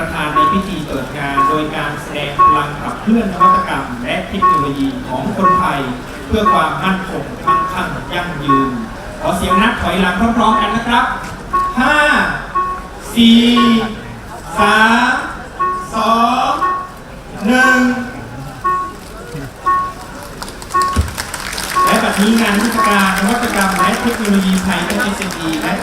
ประธานในพิธีเปิดงาน โดยการแสดงพลังขับเคลื่อนนวัตกรรม และเทคโนโลยีของคนไทย เพื่อความมั่นคงมั่งคั่งยั่งยืน ขอเสียงนับถอยหลังพร้อมๆกันนะครับ 5 4 3 2 1และบัดนี้งานเทศกาลนวัตกรรมและเทคโนโลยีไทย SME และ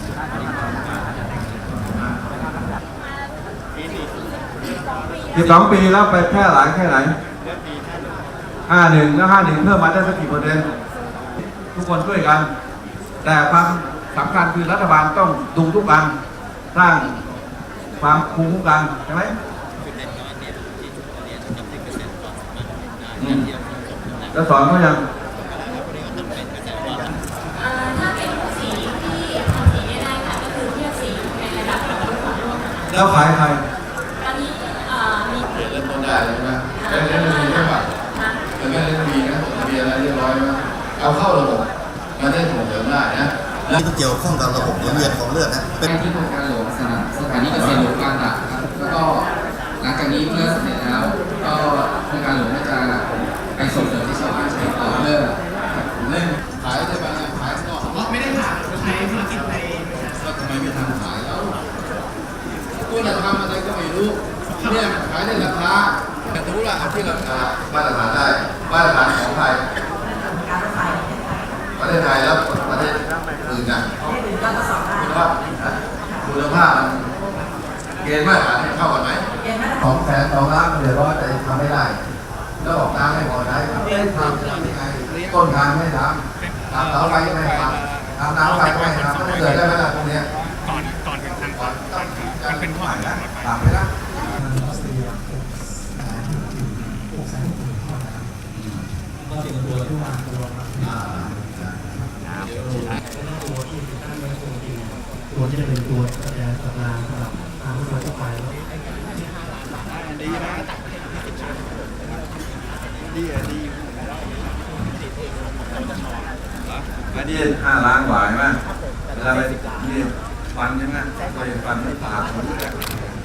สิบสองปีแล้วไปแพร่หลายแค่ไหนห้าหนึ่งแล้วห้าหนึ่งเพิ่มมาได้สักกี่เปอร์เซ็นต์ทุกคนช่วยกัน แต่ความสำคัญคือรัฐบาลต้องดูทุกการสร้างความคุ้มกันใช่ไหมอืมแล้วสอนเขายังเอ่อถ้าเป็นสี มันได้ส่งเสริมได้นะนี่ก็เกี่ยวข้องกับระบบหมุนเวียนของเลือดนะเป็นที่โครงการหลวงสถานสถานีเกษตรหลวงบางหลักครับแล้วก็หลังจากนี้เมื่อเสร็จแล้ว ก็โครงการหลวงก็จะไปส่งเสริมที่ชาวบ้านใช้ต่อเพื่อเล่นขายได้ไหมขายนอกไม่ได้ค่ะใช้ธุรกิจในแล้วทำไมไม่ทำขายแล้วตัวจะทำอะไรก็ไม่รู้เนี่ยมันขายได้ราคาแต่รู้ละเอาที่ราคามาตรฐานได้มาตรฐานของไทยประเทศไทยแล้วประเทศ อื่นนะคุณภาพนะคุณภาพเกณฑ์มาตรฐานเข้ากันไหมสองแสนสองล้านเดือดร้อนแต่ทำไม่ได้ แล้วบอกน้ำไม่พอใช้ได้ทำจะทำยังไงต้นทางไม่ทำทำเสาไฟไม่ทำทำน้ำไฟไม่ทำมันเกิดได้ไหมล่ะพวกเนี้ยก่อนก่อนถึงทางก่อนมันเป็นข้อหาทำไม่ได้ตัวขึ้นมา ที่จะเป็นตัวแสดงสัญญาณสำหรับทางรถไฟทั่วไปแล้วอันนี้ห้าล้านกว่าใช่ไหมเวลาไปนี่ฟันใช่ไหมไปฟันไม่ปาด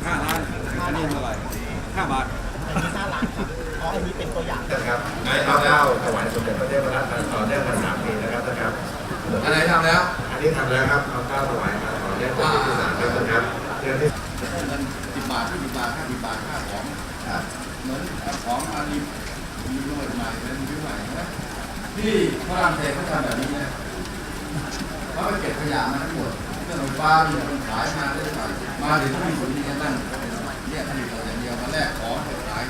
ห้าล้านอันนี้เท่าไหร่ห้าบาทนนี้เป็นตัวอย่างนะครับนายเอาแล้วถวายสมเด็จพระเทพรัตน์ต่อเนื่องมาสามปีนะครับนะครับอะไรทำแล้ว อันนี้ทำแล้วครับเอาข้าวถวายมา ต่อเนื่องเป็นปีที่สามแล้วนะครับเดือนที่สิบบาทยี่สิบบาทห้าสิบบาทค่าของเหมือนของอาลีมีหน่วยใหม่เป็นวิวใหม่นะที่ฝรั่งเศสเขาทำแบบนี้นะเขาไปเก็บขยะมาทั้งหมดเรื่องไฟฟ้าเนี่ยมันขายมาได้ไหมมาถึงที่สุดที่จะตั้งเนี่ยผลิตเราอย่างเดียวมาแลกของเก็บขาย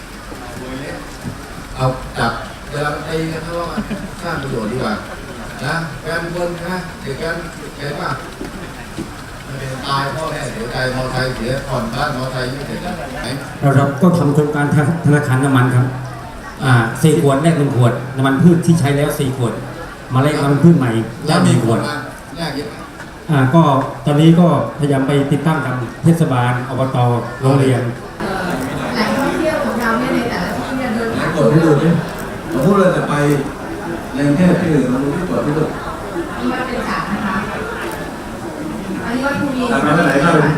โดยเล็กเอาจับเวลาตีกันทะเลาะกันสร้างประโยชน์ดีกว่านะแฟนบนนะเด็กกันเห็นป่ะมันเป็น ตายพ่อแม่เสียใจมอไซค์เสียผ่อนบ้านมอไซค์ไม่เสร็จไหนเราเราก็ทำโครงการธธนาคารน้ำมันครับ อ่าสี่ขวดแลกหนึ่งขวดน้ำมันพืชที่ใช้แล้วสี่ขวด มาแลกน้ำมันพืชใหม่แลแล้วกหมีนึ่งคขวดนมาแยกเย็บอ่าก็ตอนนี้ก็พยายามไปติดตั้งกับเทศบาลอบตโรงเรียน แหล่งท่องเที่ยวของเราเนี่ยในแต่ละที่เนี่ยเดินไหนทางกดให้ดูดิสมมติเราจะไปในกรุงเทพที่อื่นเราดูที่กดที่ดูที่ว่าเป็นฉากนะคะ อันนี้ว่าคุณมีแต่ไปไหนก็เลย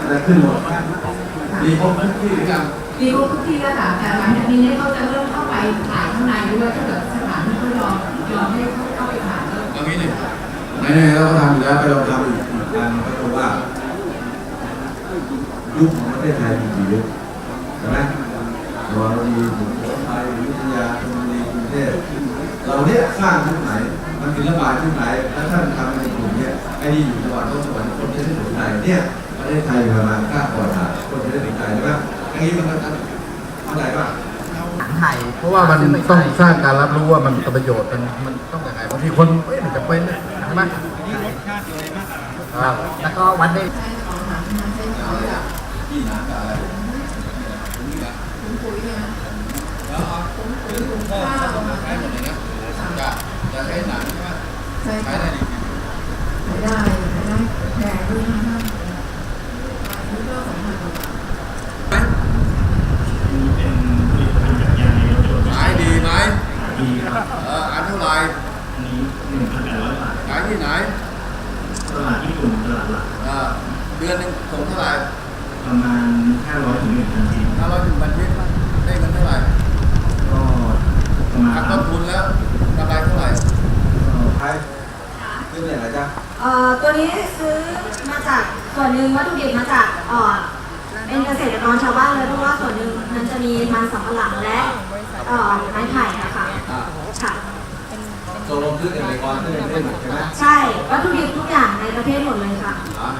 อะไรขึ้นหมดมีครบทุกที่หรือยังมีครบทุกที่แล้วค่ะแต่หลังจากนี้เนี่ยเขาจะเริ่มเข้าไปถ่ายข้างในด้วยถ้าเกิดสถานที่เขายอมยอมให้เขาเข้าไปถ่ายก็เอางี้หนึ่งไหนๆเราก็ทำอยู่แล้วไปลองทำอีกอีกอันก็คือว่ายุคของประเทศไทยมีกี่ยุคใช่ไหมเรามีสุโขทัยอยุธยาธนบุรีกรุงเทพเราเนี่ยสร้างยุคไหนมันเป็นระบาดยุคไหนแล้วท่านทำในกลุ่มเนี่ยไอ้นี่อยู่จังหวัดโน้นจังหวัดนี้ค นจะได้สนใจเนี่ยประเทศไทยประมาณค่าปอดขาดคนจะได้สนใจใช่ไหมอันนี้มันก็เข้าใจป่ะเพราะว่ามันต้องสร้างการรับรู้ว่ามันประโยชน์มันมันต้องยังไงบางทีคนเอ้ยมันจะเป็นเนี่ยใช่ไหมอ่าแล้วก็วัดได้ใช้ของหาใช้ของแบบที่น้ำกับอะไรถุงปุ๋ยเนี่ยถุงปุ๋ยถุงข้าวใช้หมดเลยนะจะจะใช้หนังใช่ไหมใช่ใช้ค่ะได้ดี ขายได้ขายได้แพงด้วยนะคะอันนี้ก็สำคัญกว่าเป็นผลิตภัณฑ์จากยางในรถยนต์ขายดีไหมดีครับเอออันเท่าไหร่หนึ่งพันแปดร้อยบาทขายที่ไหนตลาดญี่ปุ่นตลาดเออเดือนหนึ่งส่งเท่าไหร่ประมาณ500ถึง1,000ชิ้นถ้าเราถึงบันทิตได้เงินเท่าไหร่ก็ประมาณหักต้นทุนแล้วกำไรเท่าไหร่ใครเรื่องอะไรจ๊ะ เอ่อตัวนี้ซื้อ ส่วนหนึ่งวัตถุดิบมาจากเอ่อเป็นเกษตรกรชาวบ้านเลยเพราะว่าส่วนหนึ่งมันจะมีมันสำปะหลังและเอ่อไม้ไผ่อะค่ะอ่าค่ะ ตกลงซื้อเกษตรกรซื้อไม่ได้หมดใช่ไหมใช่วัตถุดิบทุกอย่างในประเทศหมดเลยค่ะ อ่า